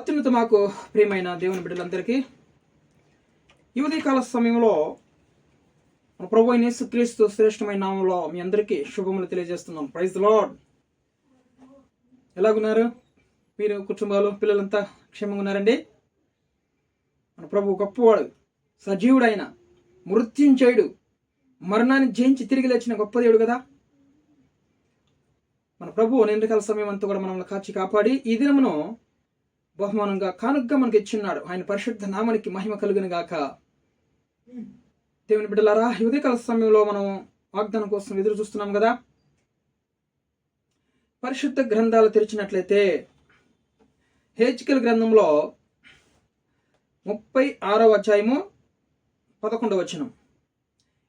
అత్యున్నత మాకు ప్రియమైన దేవుని బిడ్డలందరికీ ఈ ఉదయకాల సమయంలో మన ప్రభు అయిన యేసుక్రీస్తు శ్రేష్టమైన నామంలో మీ అందరికీ శుభములు తెలియజేస్తున్నాం. ప్రైజ్ లాడ్ ఎలాగున్నారు? మీరు కుటుంబాలు పిల్లలంతా క్షేమంగా ఉన్నారండి? మన ప్రభు గొప్పవాడు సజీవుడైన మృత్యుంచేయుడు మరణాన్ని జయించి తిరిగి లేచిన గొప్ప దేవుడు కదా? మన ప్రభు నిండుకాల సమయం అంతా కూడా మనల్ని కాచి కాపాడి ఈ దినమును బహుమానంగా కానుగ్గా మనకి ఇచ్చిన్నాడు ఆయన పరిశుద్ధ నామానికి మహిమ కలుగును గాక. దేవుని బిడ్డలారా ఈ ఉదయకాల సమయంలో మనం వాగ్దానం కోసం ఎదురు చూస్తున్నాం కదా. పరిశుద్ధ గ్రంథాలు తెరిచినట్లయితే హేచికల్ గ్రంథంలో ముప్పై ఆరవ అధ్యాయము పదకొండవ వచనం.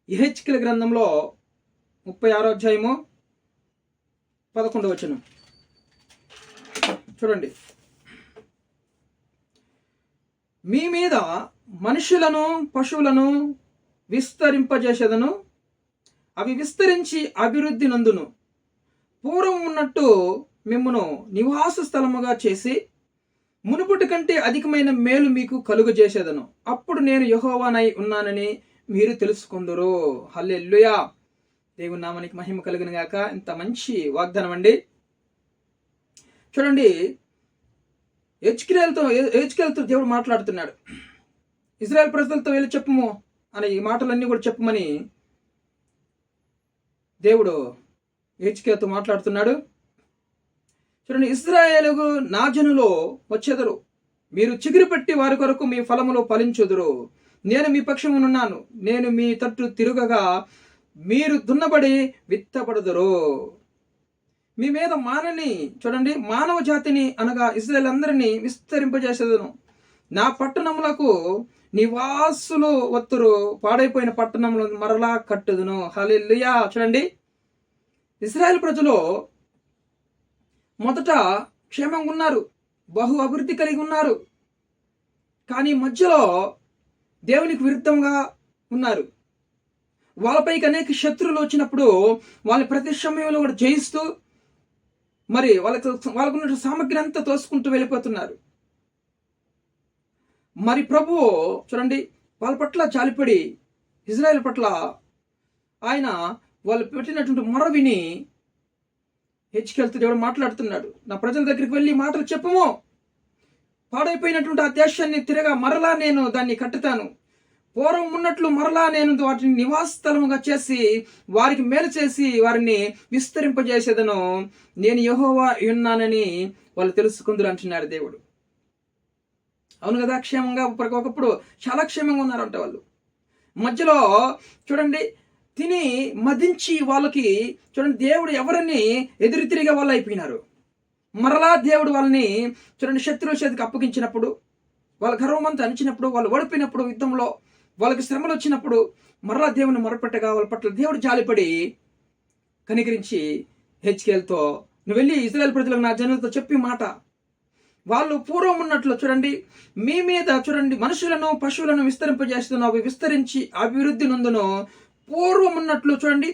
హెచ్కిల గ్రంథంలో ముప్పై ఆరో అధ్యాయము పదకొండవ వచనం. చూడండి. మీ మీద మనుషులను పశువులను విస్తరింపజేసేదను అవి విస్తరించి అభివృద్ధి నందును. పూర్వం ఉన్నట్టు మిమ్మను నివాస స్థలముగా చేసి మునుపటి కంటే అధికమైన మేలు మీకు కలుగజేసేదను. అప్పుడు నేను యహోవానై ఉన్నానని మీరు తెలుసుకుందరు. హల్లెల్లుయా దేవుని నామానికి మహిమ కలిగిన గాక. ఇంత మంచి వాగ్దానం అండి చూడండి హెచ్కిరేలతో హెచ్కిరేలతో దేవుడు మాట్లాడుతున్నాడు. ఇజ్రాయెల్ ప్రజలతో వెళ్ళి చెప్పము అనే ఈ మాటలన్నీ కూడా చెప్పమని దేవుడు హెచ్కేలతో మాట్లాడుతున్నాడు. చూడండి ఇస్రాయేలుగు నా జనులో వచ్చెదరు. మీరు చిగురు పెట్టి వారి కొరకు మీ ఫలములో ఫలించుదురు. నేను మీ పక్షమునున్నాను నేను మీ తట్టు తిరుగగా మీరు దున్నబడి విత్తపడుదురు మీ మీద మానని చూడండి మానవ జాతిని అనగా ఇజ్రాయల్ అందరినీ విస్తరింపజేసేదను. నా పట్టణములకు నివాసులు ఒత్తురు పాడైపోయిన పట్టణములను మరలా కట్టుదును. హల్లెలూయా. చూడండి ఇస్రాయల్ ప్రజలు మొదట క్షేమంగా ఉన్నారు బహు అభివృద్ధి కలిగి ఉన్నారు. కానీ మధ్యలో దేవునికి విరుద్ధంగా ఉన్నారు. వాళ్ళపైకి అనేక శత్రువులు వచ్చినప్పుడు వాళ్ళ ప్రతి సమయంలో కూడా జయిస్తూ మరి వాళ్ళకు వాళ్ళకున్న సామగ్రి అంతా తోసుకుంటూ వెళ్ళిపోతున్నారు. మరి ప్రభు చూడండి వాళ్ళ పట్ల చాలిపడి ఇజ్రాయెల్ పట్ల ఆయన వాళ్ళు పెట్టినటువంటి మొర విని హెచ్కెళ్తూ దేవుడు మాట్లాడుతున్నాడు. నా ప్రజల దగ్గరికి వెళ్ళి మాటలు చెప్పము. పాడైపోయినటువంటి ఆ దేశాన్ని తిరగా మరలా నేను దాన్ని కట్టుతాను. పూర్వం ఉన్నట్లు మరలా నేను వాటిని నివాస స్థలముగా చేసి వారికి మేలు చేసి వారిని విస్తరింపజేసేదను. నేను యహోవా ఉన్నానని వాళ్ళు తెలుసుకుందరు అంటున్నాడు దేవుడు. అవును కదా క్షేమంగా ఒకప్పుడు చాలా క్షేమంగా ఉన్నారంట వాళ్ళు. మధ్యలో చూడండి తిని మదించి వాళ్ళకి చూడండి దేవుడు ఎవరిని ఎదురుతిరిగా వాళ్ళు అయిపోయినారు. మరలా దేవుడు వాళ్ళని చూడండి శత్రువు చేతికి అప్పగించినప్పుడు వాళ్ళ గర్వమంతా అణిచినప్పుడు వాళ్ళు ఓడిపోయినప్పుడు యుద్ధంలో వాళ్ళకి శ్రమలు వచ్చినప్పుడు మరలా దేవుని మొరపెట్టగా వాళ్ళ పట్ల దేవుడు జాలిపడి కనికరించి హెచ్కేల్తో నువ్వు వెళ్ళి ఇజ్రాయెల్ ప్రజలకు నా జనులతో చెప్పి మాట. వాళ్ళు పూర్వం ఉన్నట్లు చూడండి మీ మీద చూడండి మనుషులను పశువులను విస్తరింపజేస్తున్నావు అవి విస్తరించి అభివృద్ధి నందును. పూర్వం ఉన్నట్లు చూడండి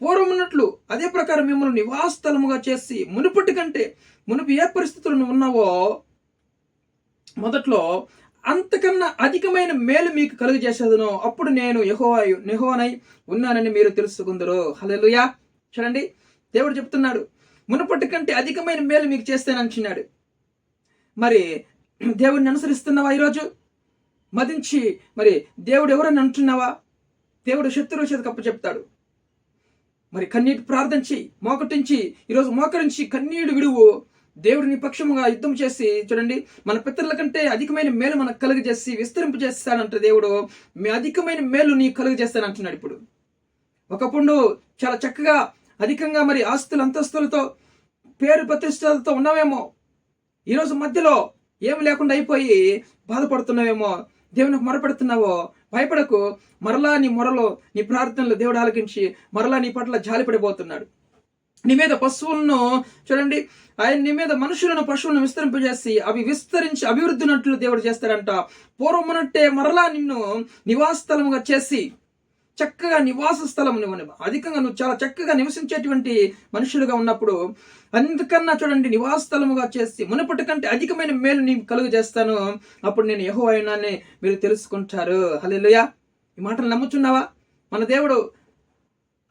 పూర్వం ఉన్నట్లు అదే ప్రకారం మిమ్మల్ని నివాసస్థలముగా చేసి మునుపటి కంటే మునుపు ఏ పరిస్థితులను ఉన్నావో మొదట్లో అంతకన్నా అధికమైన మేలు మీకు కలుగజేసేదను. అప్పుడు నేను యహోవాయు నెహోనై ఉన్నానని మీరు తెలుసుకుందరు. హలెలుయా చూడండి దేవుడు చెప్తున్నాడు మునుపటి కంటే అధికమైన మేలు మీకు చేస్తానంటున్నాడు మరి దేవుడిని అనుసరిస్తున్నావా ఈరోజు? మదించి మరి దేవుడు ఎవరని అంటున్నావా? దేవుడు శత్రువు చేతి కప్పు చెప్తాడు. మరి కన్నీటి ప్రార్థించి మోకటించి ఈరోజు మోకరించి కన్నీడు విడువు. దేవుడిని పక్షముగా యుద్ధం చేసి చూడండి మన పితరుల కంటే అధికమైన మేలు మనకు కలుగజేసి విస్తరింపు చేస్తానంట దేవుడు. మీ అధికమైన మేలు నీ కలుగజేస్తానంటున్నాడు ఇప్పుడు. ఒకప్పుడు చాలా చక్కగా అధికంగా మరి ఆస్తులు అంతస్తులతో పేరు ప్రతిష్టలతో ఉన్నావేమో ఈరోజు మధ్యలో ఏమి లేకుండా అయిపోయి బాధపడుతున్నావేమో. దేవునికి మొరపెడుతున్నావో. భయపడకు. మరలా నీ మొరలో నీ ప్రార్థనలు దేవుడు ఆలకించి మరలా నీ పట్ల జాలిపడిపోతున్నాడు. నీ మీద పశువులను చూడండి ఆయన నీ మీద మనుషులను పశువులను విస్తరింపజేసి అవి విస్తరించి అభివృద్ధినట్లు దేవుడు చేస్తాడంట. పూర్వమునట్టే మరలా నిన్ను నివాస స్థలముగా చేసి చక్కగా నివాస స్థలం నువ్వు అధికంగా నువ్వు చాలా చక్కగా నివసించేటువంటి మనుషులుగా ఉన్నప్పుడు అందుకన్నా చూడండి నివాస స్థలముగా చేసి మునుపటి కంటే అధికమైన మేలు నీకు కలుగు చేస్తాను. అప్పుడు నేను యహో అయినాన్ని మీరు తెలుసుకుంటారు. హల్లెలూయా. ఈ మాటలు నమ్ముచున్నావా? మన దేవుడు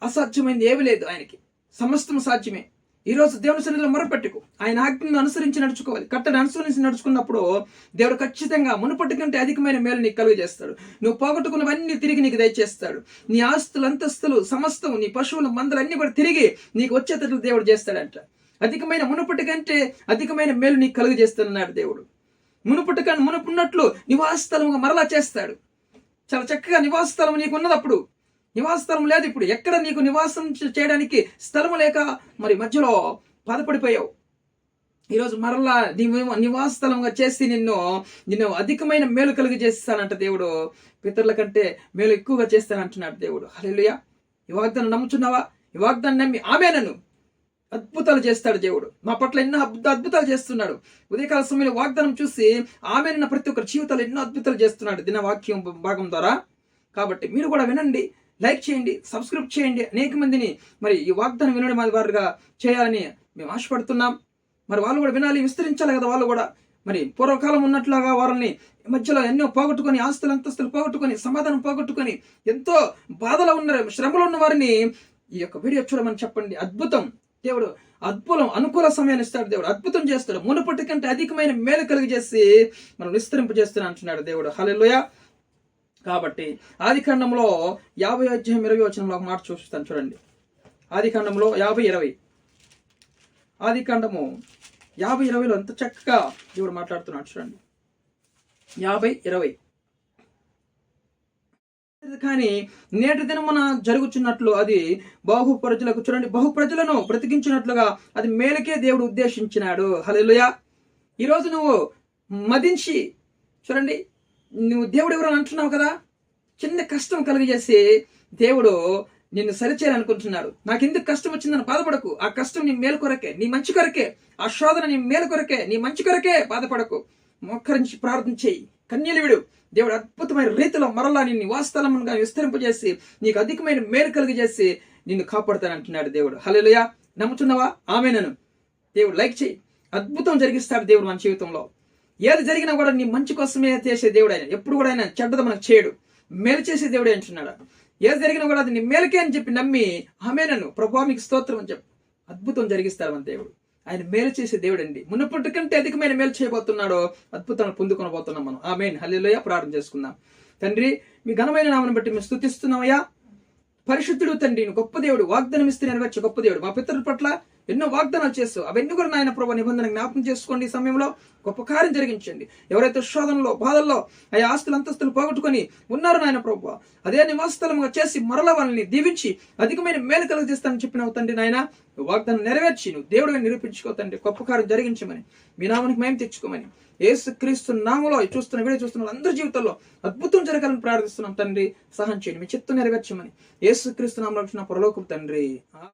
అసాధ్యమైంది ఏమీ లేదు ఆయనకి. సమస్తం సాధ్యమే. ఈ రోజు దేవుని సన్నిధిలో మొరపెట్టుకు. ఆయన ఆజ్ఞను అనుసరించి నడుచుకోవాలి. కట్టని అనుసరించి నడుచుకున్నప్పుడు దేవుడు ఖచ్చితంగా మునుపటి కంటే అధికమైన మేలు నీకు కలుగజేస్తాడు. నువ్వు పోగొట్టుకున్నవన్నీ తిరిగి నీకు దయచేస్తాడు. నీ ఆస్తులు అంతస్తులు సమస్తం నీ పశువులు మందలు అన్నీ కూడా తిరిగి నీకు వచ్చేటట్లు దేవుడు చేస్తాడంట. అధికమైన మునుపటి కంటే అధికమైన మేలు నీకు కలుగజేస్తున్నాడు దేవుడు. మునుపటి కంటే మునుపున్నట్లు నివాస స్థలముగా మరలా చేస్తాడు. చాలా చక్కగా నివాస స్థలం నీకు ఉన్నదప్పుడు నివాస స్థలం లేదు ఇప్పుడు. ఎక్కడ నీకు నివాసం చేయడానికి స్థలం లేక మరి మధ్యలో బాధపడిపోయావు? ఈరోజు మరలా నీ నివాస స్థలంగా చేసి నిన్ను నిన్ను అధికమైన మేలు కలిగి చేస్తానంట దేవుడు. పితరుల కంటే మేలు ఎక్కువగా చేస్తానంటున్నాడు దేవుడు. హల్లెలూయా. ఈ వాగ్దానం నమ్ముచున్నావా? ఈ వాగ్దానం నమ్మి ఆమె నన్ను అద్భుతాలు చేస్తాడు దేవుడు. మా పట్ల ఎన్నో అద్భుత అద్భుతాలు చేస్తున్నాడు. ఉదయకాల సమయంలో వాగ్దానం చూసి ఆమె ప్రతి ఒక్కరి జీవితాలు ఎన్నో అద్భుతాలు చేస్తున్నాడు. దిన వాక్యం భాగం ద్వారా. కాబట్టి మీరు కూడా వినండి. లైక్ చేయండి సబ్స్క్రైబ్ చేయండి అనేక మందిని మరి ఈ వాగ్దానం వినడం అది వారుగా చేయాలని మేము ఆశపడుతున్నాం. మరి వాళ్ళు కూడా వినాలి విస్తరించాలి కదా వాళ్ళు కూడా. మరి పూర్వకాలం ఉన్నట్లుగా వారిని మధ్యలో ఎన్నో పోగొట్టుకొని ఆస్తులు అంతస్తులు పోగొట్టుకొని సమాధానం పోగొట్టుకొని ఎంతో బాధలో ఉన్న శ్రమలో ఉన్న వారిని ఈ యొక్క వీడియో చూడమని చెప్పండి. అద్భుతం. దేవుడు అద్భుతం అనుకూల సమయాన్ని ఇస్తాడు దేవుడు. అద్భుతం చేస్తాడు. మునుపటి కంటే అధికమైన మేలు కలిగి చేసి మనం విస్తరింపజేస్తున్నా అంటున్నాడు దేవుడు. హల్లెలూయా. కాబట్టి ఆది ఖండంలో యాభై అధ్యాయం ఇరవై వచనంలో ఒక మాట చూస్తాను చూడండి. ఆది ఖండంలో యాభై ఇరవై. ఆది ఖండము యాభై ఇరవైలో ఎంత చక్కగా దేవుడు మాట్లాడుతున్నాడు చూడండి. యాభై ఇరవై. కానీ నేటి దినమున జరుగుచున్నట్లు అది బాహు ప్రజలకు చూడండి బహు ప్రజలను బ్రతికించినట్లుగా అది మేలకే దేవుడు ఉద్దేశించినాడు. హలో ఈరోజు నువ్వు మదించి చూడండి నువ్వు దేవుడు ఎవరు అంటున్నావు కదా? చిన్న కష్టం కలుగజేసి దేవుడు నిన్ను సరిచేయాలనుకుంటున్నాడు. నాకు ఎందుకు కష్టం వచ్చిందని బాధపడకు. ఆ కష్టం నీ మేలు కొరకే నీ మంచి కొరకే ఆ శోధన నీ మేలు కొరకే నీ మంచి కొరకే బాధపడకు. మోకరించి ప్రార్థన చేయి. కన్యలు విడు. దేవుడు అద్భుతమైన రీతిలో మరలా నిన్ను వాస్తలముగా విస్తరింపజేసి నీకు అధికమైన మేలు కలిగజేసి నిన్ను కాపాడుతానంటున్నాడు దేవుడు. హల్లెలూయా. నమ్ముతున్నావా? ఆమె నన్ను దేవుడు లైక్ చేయి. అద్భుతం జరిగిస్తాడు దేవుడు మన జీవితంలో. ఏది జరిగినా కూడా నీ మంచి కోసమే చేసే దేవుడు ఆయన. ఎప్పుడు కూడా ఆయన చెడ్డది మనకు చేయడు. మేలు చేసే దేవుడే అంటున్నాడు. ఏది జరిగినా కూడా అది నీ మేలుకే అని చెప్పి నమ్మి ఆమె నన్ను ప్రభా స్తోత్రం అని చెప్పి. అద్భుతం జరిగిస్తారు మన దేవుడు. ఆయన మేలు చేసే దేవుడు అండి. మునుపటి కంటే అధికమైన మేలు చేయబోతున్నాడో అద్భుతాలను పొందుకొనబోతున్నాం మనం. ఆమె హల్లిలోయ. ప్రార్థన చేసుకుందాం. తండ్రి మీ ఘనమైన నామను బట్టి మేము స్తుతిస్తున్నామయ్యా. పరిశుద్ధుడు తండ్రి గొప్ప దేవుడు. వాగ్దానం ఇస్తే నెరవేర్చే గొప్ప దేవుడు. మా పితరుల పట్ల ఎన్నో వాగ్దానాలు చేస్తావు అవన్నీ కూడా నాయన ప్రభు నిబంధన జ్ఞాపకం చేసుకోండి. ఈ సమయంలో గొప్ప కార్యం జరిగించండి. ఎవరైతే శోధనలో బాధల్లో ఆ ఆస్తులు అంతస్తులు పోగొట్టుకొని ఉన్నారో నాయన ప్రభు అదే నివాసస్థలంగా చేసి మరల వాళ్ళని దీవించి అధికమైన మేలు కలుగజేస్తానని చెప్పిన తండ్రి నాయన వాగ్దానం నెరవేర్చి నువ్వు దేవుడిగా నిరూపించుకో తండ్రి. గొప్ప కార్యం జరిగించమని మీ నామానికి మేము తెచ్చుకోమని ఏసు క్రీస్తు నామలో చూస్తున్న వీడియో చూస్తున్న అందరి జీవితంలో అద్భుతం జరగాలని ప్రార్థిస్తున్నాం తండ్రి. సహాయం చేయండి. మీ చిత్తం నెరవేర్చమని ఏసు క్రీస్తు నామలో వచ్చిన పొరలోకం తండ్రి.